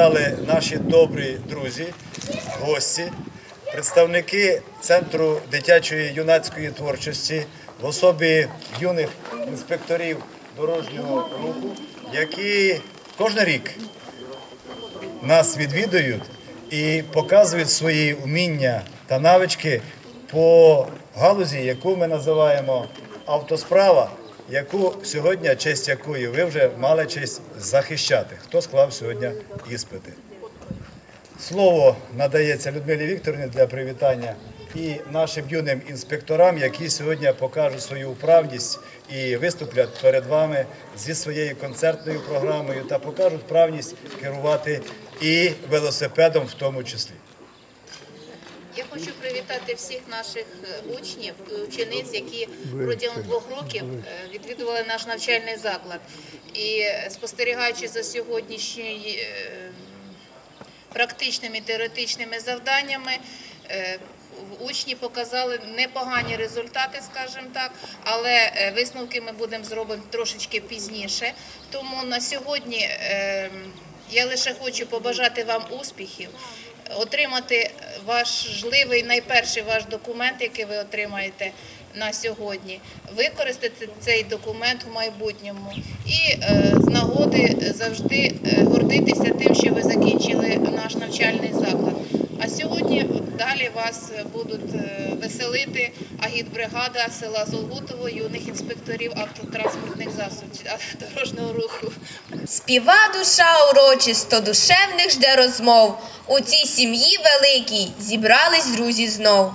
завітали наші добрі друзі, гості, представники Центру дитячої юнацької творчості в особі юних інспекторів дорожнього руху, які кожен рік нас відвідують і показують свої вміння та навички по галузі, яку ми називаємо автосправа, яку сьогодні, честь якої ви вже мали честь захищати. Хто склав сьогодні іспити? Слово надається Людмилі Вікторівні для привітання і нашим юним інспекторам, які сьогодні покажуть свою вправність і виступлять перед вами зі своєю концертною програмою та покажуть вправність керувати і велосипедом в тому числі. Я хочу привітати всіх наших е, учнів і учениць, які протягом двох років е, відвідували наш навчальний заклад. І е, спостерігаючи за сьогоднішньою е, практичними і теоретичними завданнями. Учні показали непогані результати, скажімо так, але висновки ми будемо зробити трошечки пізніше. Тому на сьогодні я лише хочу побажати вам успіхів, отримати важливий найперший ваш документ, який ви отримаєте на сьогодні, використати цей документ в майбутньому і е, з нагоди завжди е, гордитися тим, що ви закінчили наш навчальний заклад. А сьогодні далі вас будуть е, веселити агітбригада села Золгутово юних інспекторів автотранспортних засобів дорожнього руху. Співа душа урочисто, душевних жде розмов. У цій сім'ї великій зібрались друзі знов.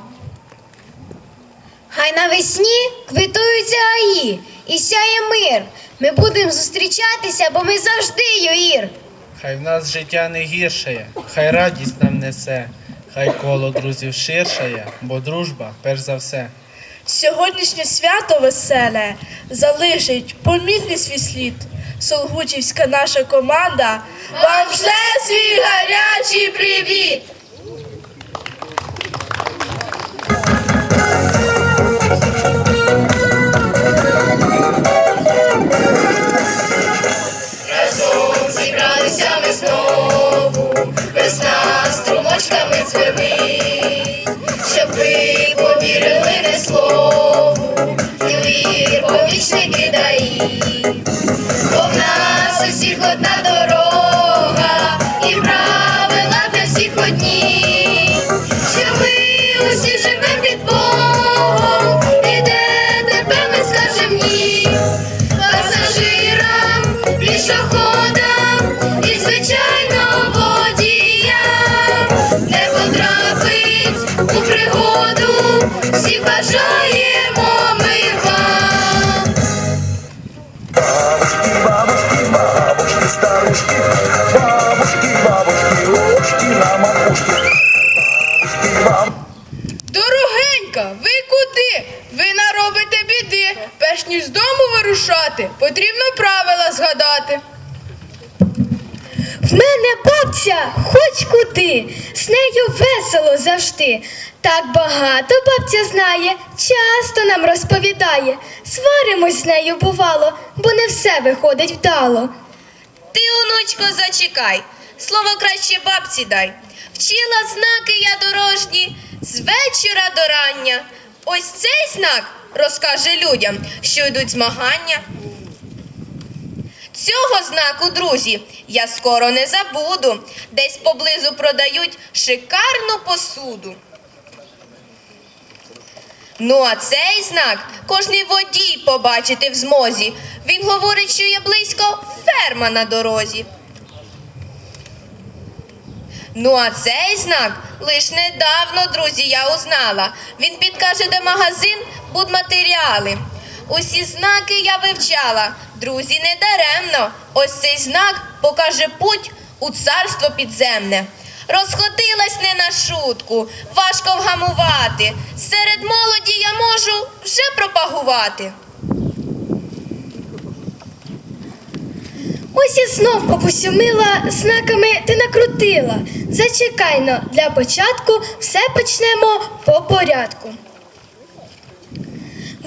Хай навесні квитуються гаї і сяє мир. Ми будемо зустрічатися, бо ми завжди юїр. Хай в нас життя не гіршає, хай радість нам несе, хай коло друзів ширшає, бо дружба перш за все. Сьогоднішнє свято веселе залишить помітний свій слід. Солгучівська наша команда вам шле свій гарячий привіт! Нас усіх одна дорога, і правила для всіх одні, що ми усі живем під Богом, і де тебе ми скажем ні? Пасажирам, пішоходам і звичайно водіям. Не потрапить у пригоду, всі бажаємо ми вам. Старушки, бабушки, бабушки, ложки на макушке. Бабушки, бабушки. Дорогенька, ви куди? Ви наробите біди. Перш ніж з дому вирушати, потрібно правила згадати. В мене бабця хоч куди, з нею весело завжди. Так багато бабця знає, часто нам розповідає. Сваримось з нею бувало, бо не все виходить вдало. Ти, онучко, зачекай, слово краще бабці дай. Вчила знаки я дорожні з вечора до рання. Ось цей знак розкаже людям, що йдуть змагання. Цього знаку, друзі, я скоро не забуду. Десь поблизу продають шикарну посуду. Ну, а цей знак кожний водій побачити в змозі. Він говорить, що є близько ферма на дорозі. Ну, а цей знак лиш недавно, друзі, я узнала. Він підкаже, де магазин будматеріали. Усі знаки я вивчала. Друзі, не даремно. Ось цей знак покаже путь у царство підземне. Розходилась не на шутку, важко вгамувати. Серед молоді я можу вже пропагувати. Ось і знов бабусю мила, знаками ти накрутила. Зачекайно, для початку все почнемо по порядку.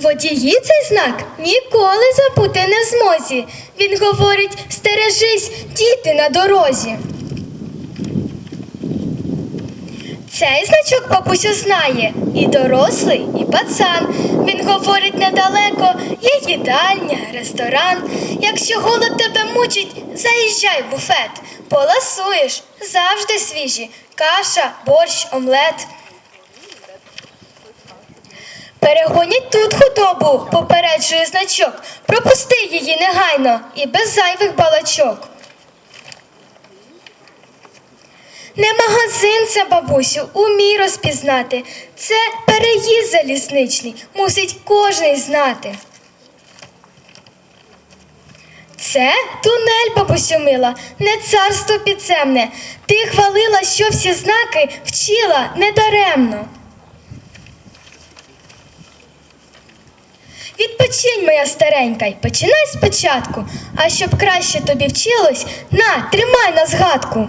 Водії цей знак ніколи забути не в змозі. Він говорить: стережись, діти на дорозі. Цей значок бабусю знає і дорослий, і пацан. Він говорить недалеко, є їдальня, ресторан. Якщо голод тебе мучить, заїжджай в буфет. Поласуєш завжди свіжі. Каша, борщ, омлет. Перегонять тут худобу, попереджує значок. Пропусти її негайно і без зайвих балачок. Не магазин це, бабусю, умій розпізнати. Це переїзд залізничний, мусить кожний знати. Це тунель, бабусю мила, не царство підземне. Ти хвалила, що всі знаки вчила недаремно. Відпочинь, моя старенька, й починай спочатку. А щоб краще тобі вчилось, на, тримай на згадку.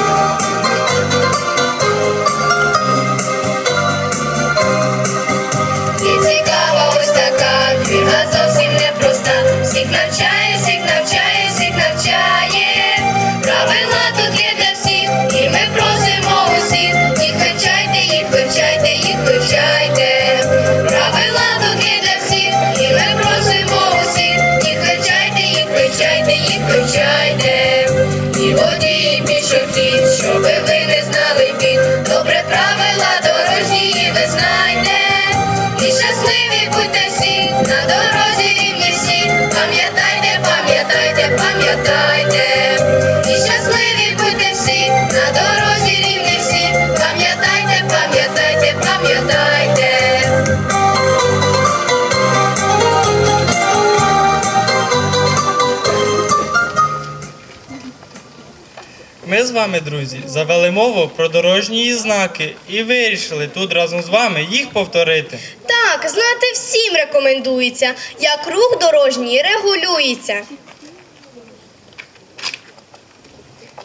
вами, друзі, завели мову про дорожні знаки і вирішили тут разом з вами їх повторити. Так, знати всім рекомендується, як рух дорожній регулюється.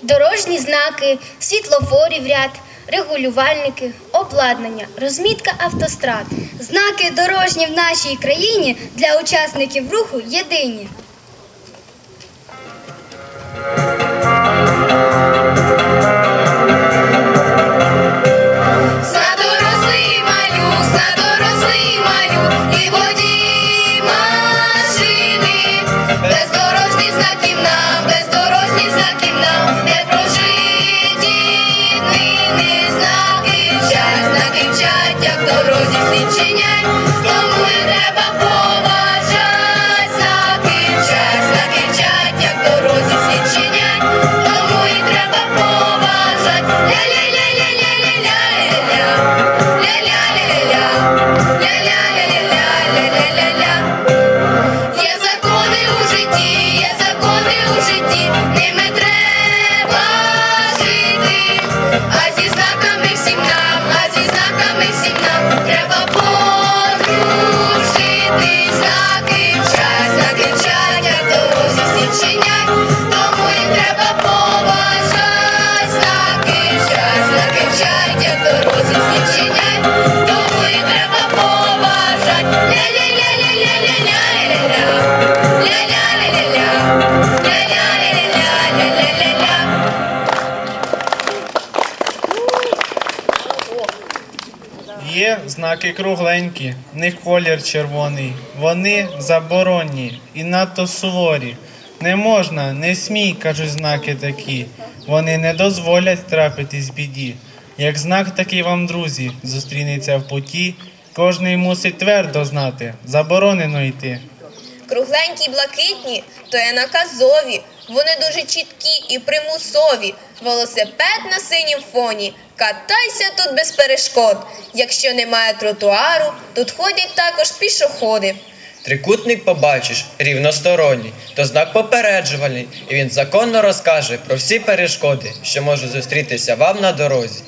Дорожні знаки, світлофорів ряд, регулювальники, обладнання, розмітка автострад. Знаки дорожні в нашій країні для учасників руху єдині. Зна кругленькі, в них колір червоний. Вони заборонні і надто суворі. Не можна, не смій, кажуть знаки такі. Вони не дозволять трапитись біді. Як знак такий вам, друзі, зустрінеться в путі, кожний мусить твердо знати, заборонено йти. Кругленькі блакитні, то є наказові. Вони дуже чіткі і примусові. Велосипед на синім фоні. Катайся тут без перешкод. Якщо немає тротуару, тут ходять також пішоходи. Трикутник побачиш рівносторонній, то знак попереджувальний, і він законно розкаже про всі перешкоди, що можуть зустрітися вам на дорозі.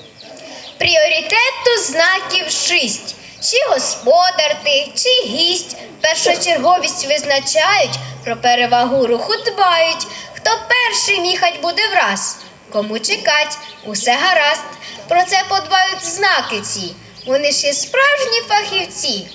Пріоритету знаків шість. Чи господар ти, чи гість. Першочерговість визначають, про перевагу руху дбають. Хто першим їхать буде враз, кому чекать, усе гаразд. Про це подбають знаки ці. Вони ж є справжні фахівці.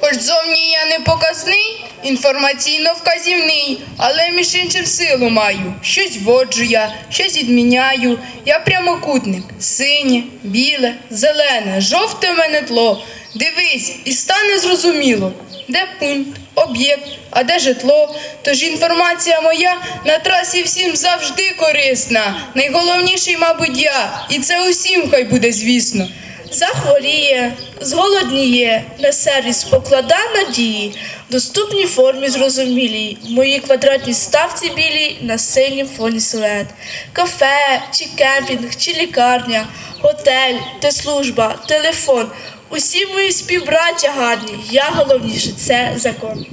Хоч зовні я не показний, інформаційно вказівний, але між іншим силу маю. Щось вводжу я, щось відміняю. Я прямокутник, синє, біле, зелене, жовте в мене тло. Дивись, і стане зрозуміло, де пункт, об'єкт, а де житло. Тож інформація моя на трасі всім завжди корисна. Найголовніший, мабуть, я, і це усім хай буде, звісно. Захворіє, зголодніє, на сервіс поклада надії, в доступній формі зрозумілій, в моїй квадратній ставці білій на синім фоні силует. Кафе, чи кемпінг, чи лікарня, готель, де служба, телефон. Усі мої співбраття гарні, я головніше, це закон.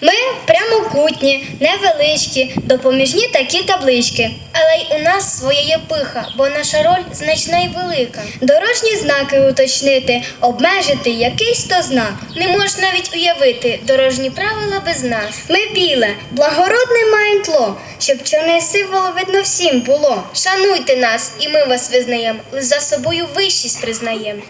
Ми прямокутні, невеличкі, допоміжні такі таблички. Але й у нас своя є пиха, бо наша роль значна і велика. Дорожні знаки уточнити, обмежити якийсь то знак. Не можеш навіть уявити дорожні правила без нас. Ми біле, благородне маємо тло, щоб чорний символ видно всім було. Шануйте нас, і ми вас визнаємо, за собою вищість признаємо.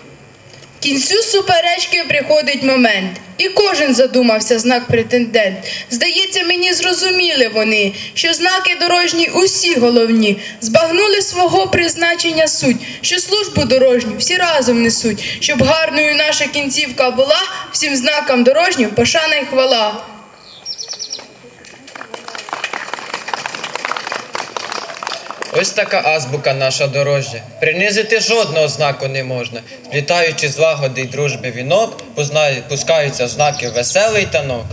Кінцю суперечки приходить момент, і кожен задумався знак претендент. Здається, мені зрозуміли вони, що знаки дорожні усі головні, збагнули свого призначення суть, що службу дорожню всі разом несуть, щоб гарною наша кінцівка була, всім знакам дорожнім пошана й хвала. Ось така азбука наша дорожня. Принизити жодного знаку не можна. Сплітаючи злагоди й дружби вінок, пускаються знаки веселий танок.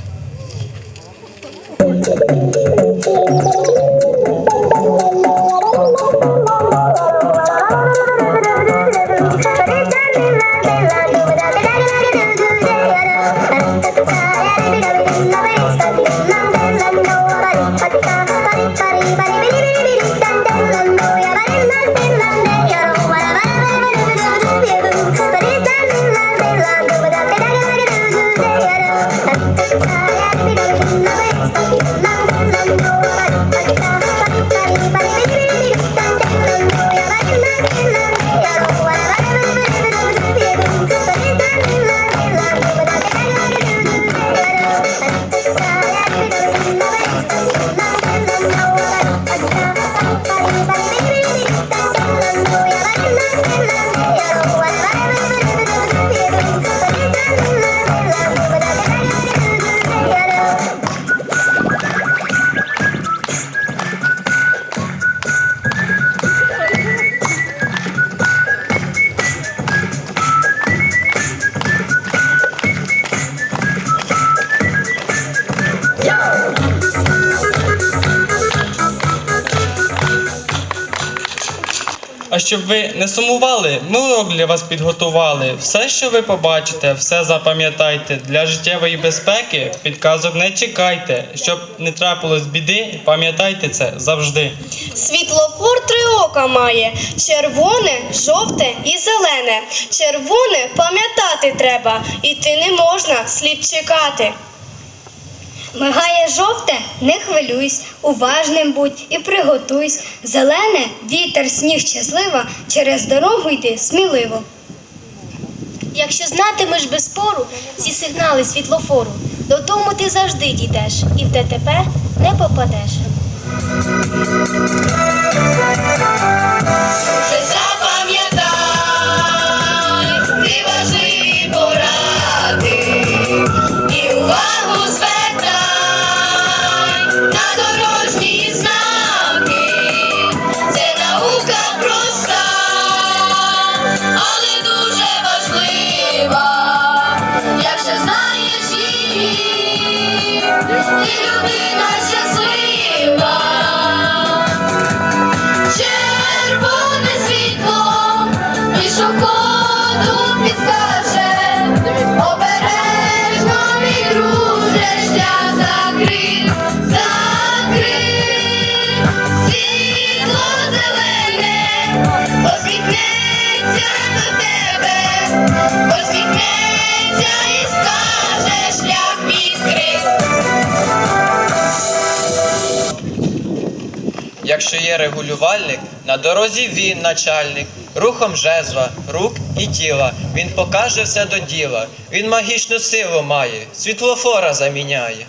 Щоб ви не сумували, ми урок для вас підготували. Все, що ви побачите, все запам'ятайте. Для життєвої безпеки підказок не чекайте. Щоб не трапилось біди, пам'ятайте це завжди. Світлофор три ока має: червоне, жовте і зелене. Червоне пам'ятати треба, іти не можна, слід чекати. Мигає жовте, не хвилюйсь, уважним будь і приготуйсь. Зелене, вітер, сніг щаслива, через дорогу йди сміливо. Якщо знатимеш без спору ці сигнали світлофору, додому ти завжди дійдеш і в ДТП не попадеш. Її, ти людина щаслива. Якщо є регулювальник, на дорозі він начальник, рухом жезла, рук і тіла. Він покаже все до діла. Він магічну силу має, світлофора заміняє.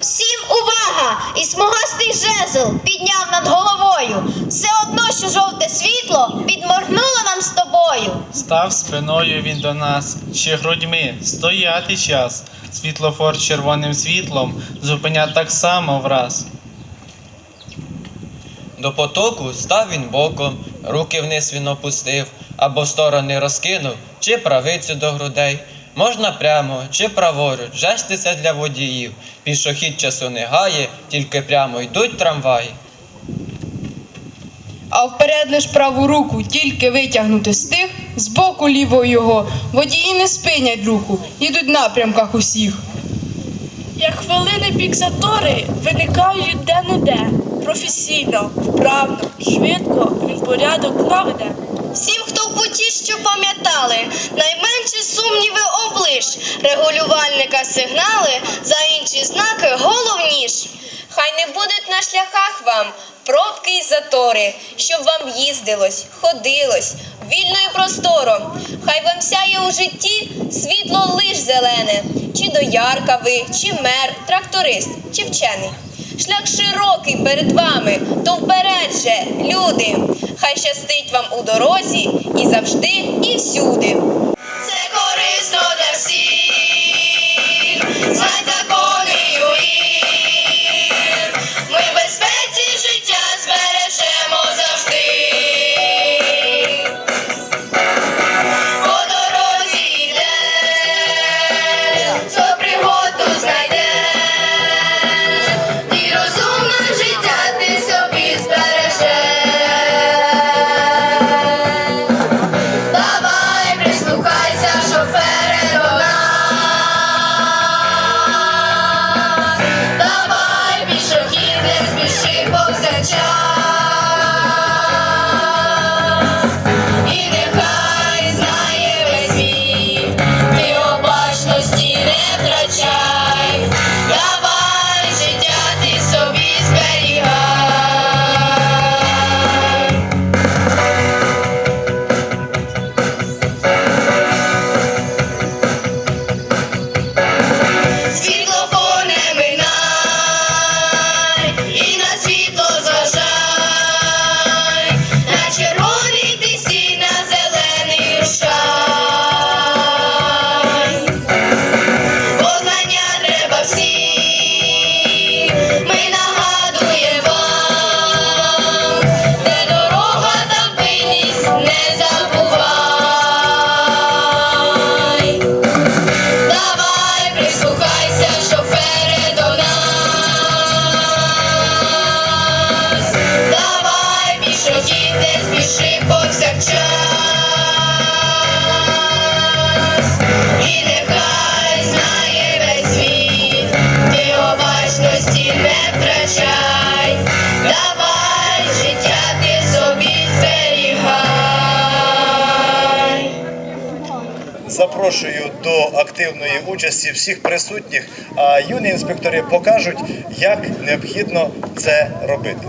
Всім увага! І смугастий жезл підняв над головою. Все одно, що жовте світло підморгнуло нам з тобою. Став спиною він до нас, ще грудьми, стояти час. Світлофор червоним світлом зупинять так само враз. До потоку став він боком, руки вниз він опустив, або сторони розкинув, чи правицю до грудей. Можна прямо чи праворуч, жести це для водіїв. Пішохід часу не гає, тільки прямо йдуть трамваї. А вперед лиш праву руку тільки витягнути з тих, з боку лівого його. Водії не спинять руху, їдуть в напрямках усіх. Як хвилини пік затори виникають де-не-де. Професійно, вправно, швидко він порядок наведе. Всім, хто в путі, що пам'ятали, найменші сумніви облиш, регулювальника сигнали, за інші знаки головніш. Хай не будуть на шляхах вам пробки й затори, щоб вам їздилось, ходилось, вільно і просторо. Хай вам сяє у житті світло лиш зелене, чи доярка ви, чи мер, тракторист, чи вчений. Шлях широкий перед вами, то вперед же, люди. Хай щастить вам у дорозі і завжди, і всюди. Це корисно для всіх, Запрошую до активної участі всіх присутніх, а юні інспектори покажуть, як необхідно це робити.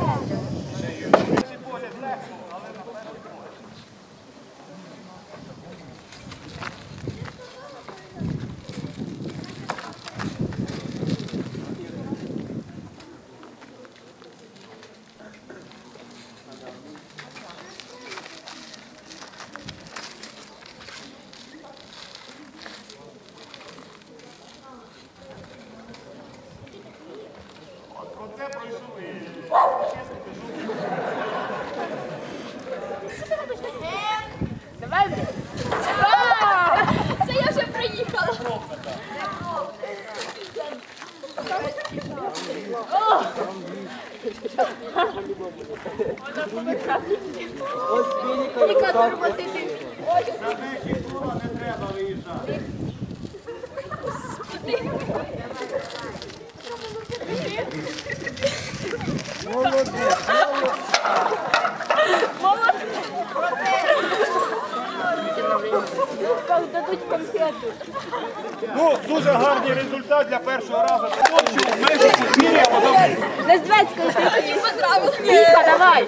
Ну, дуже гарний результат для першого разу. Хлопчик майже 4 а потім Не з Двецької, ти тоді потрапив. Міха, давай.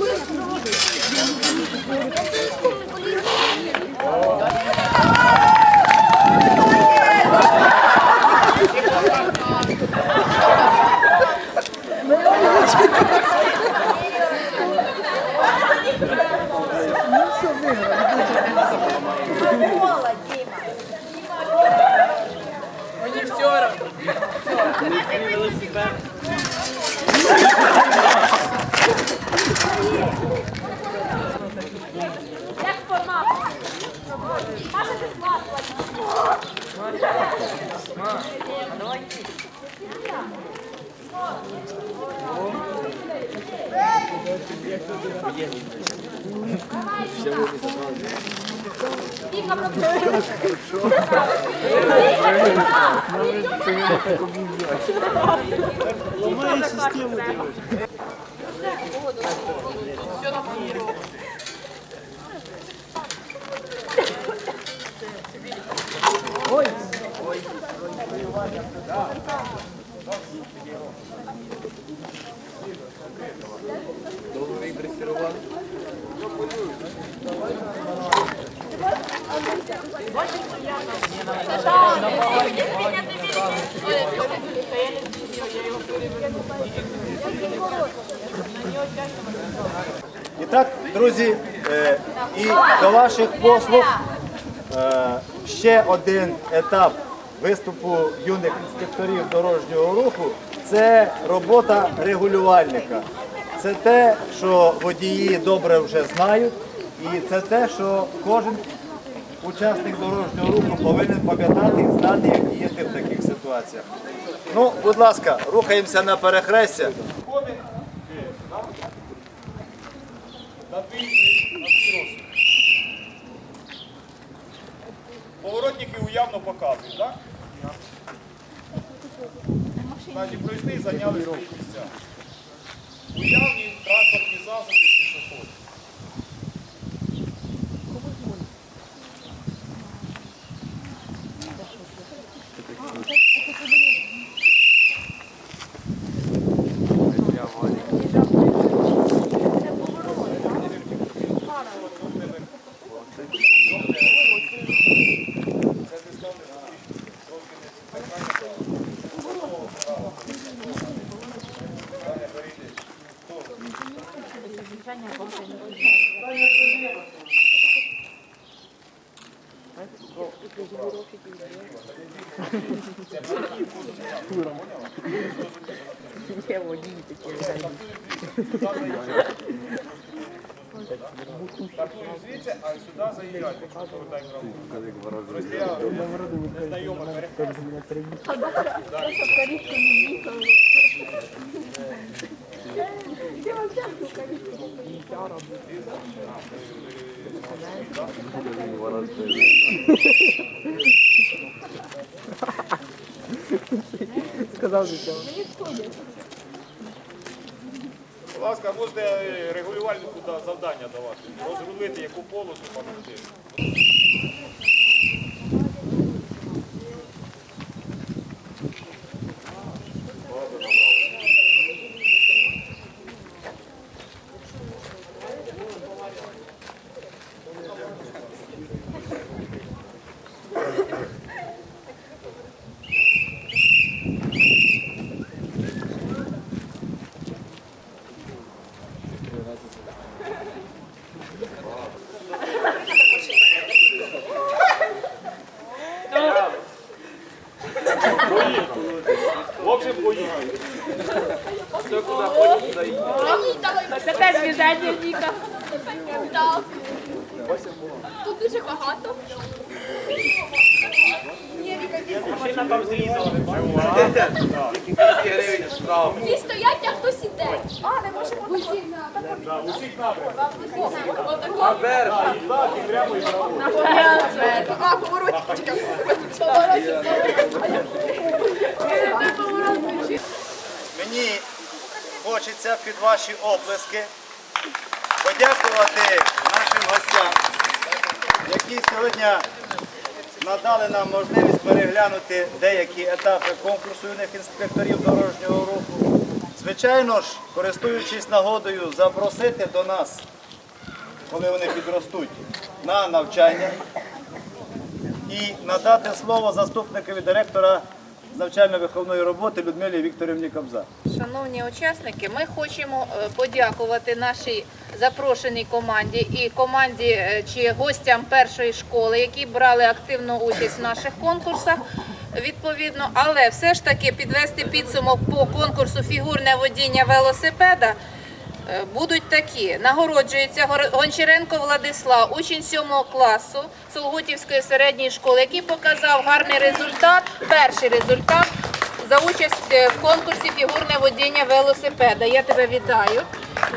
Ви поняли, що не Це я. І так, друзі, е, і до ваших послуг е, ще один етап виступу юних інспекторів дорожнього руху це робота регулювальника. Це те, що водії добре вже знають, і це те, що кожен учасник дорожнього руху повинен пам'ятати і знати, як діяти в таких ситуаціях. Ну, будь ласка, рухаємося на перехрестя. На твій на. Поворотники уявно показують, так? Значить, пройшли і зайняли свої місця. Уявні транспортні засоби пішоходи. Паркуємо звідси, а сюди заїжджайте, якщо повертаємо я незнайома перехрестя. Будь ласка, можете регулювальнику завдання давати. Розрулити яку полосу пам'ятати. В общем, поїхали. Це теж візення, Ніка. Так. Тут дуже багато. Ті стоять, а хтось іде. А, не може бути. Да, усіх напрямках. А, і так, і прямо, і праворуч. Мені хочеться під ваші оплески подякувати нашим гостям, які сьогодні надали нам можливість переглянути деякі етапи конкурсу юних інспекторів дорожнього руху. Звичайно ж, користуючись нагодою, запросити до нас, коли вони підростуть, на навчання і надати слово заступникові директора з навчально-виховної роботи Людмилі Вікторівні Кобза. Шановні учасники, ми хочемо е, подякувати нашій запрошеній команді і команді е, чи гостям першої школи, які брали активну участь в наших конкурсах. Відповідно, але все ж таки підвести підсумок по конкурсу фігурне водіння велосипеда будуть такі. Нагороджується Гончаренко Владислав, учень 7 класу Солгутівської середньої школи, який показав гарний результат, перший результат за участь е, в конкурсі фігурне водіння велосипеда. Я тебе вітаю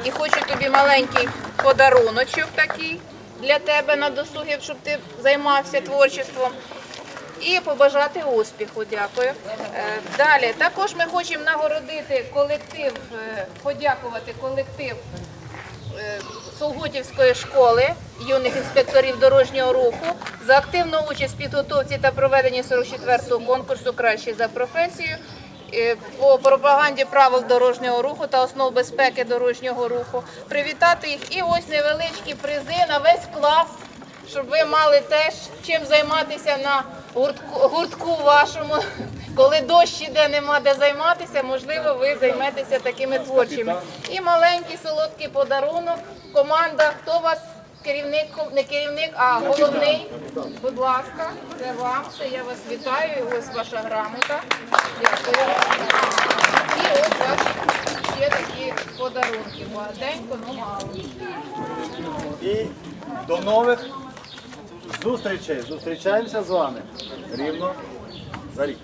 і хочу тобі маленький подаруночок такий для тебе на досугі, щоб ти займався творчеством. І побажати успіху, дякую. Е, Далі також ми хочемо нагородити колектив, е, подякувати колектив е, Солгутівської школи юних інспекторів дорожнього руху за активну участь в підготовці та проведенні 44-го конкурсу Краще за професією е, по пропаганді правил дорожнього руху та основ безпеки дорожнього руху. Привітати їх і ось невеличкі призи на весь клас, щоб ви мали теж чим займатися на гуртку, гуртку вашому. Коли дощ іде, нема де займатися, можливо, ви займетеся такими творчими. І маленький солодкий подарунок. Команда, хто вас керівник, не керівник, а головний. Будь ласка, це вам. Це я вас вітаю. І ось ваша грамота. Дякую. І ось ваш ще такі подарунки. Багатенько, ну мало. І до нових зустрічей. Зустрічаємося з вами рівно за рік.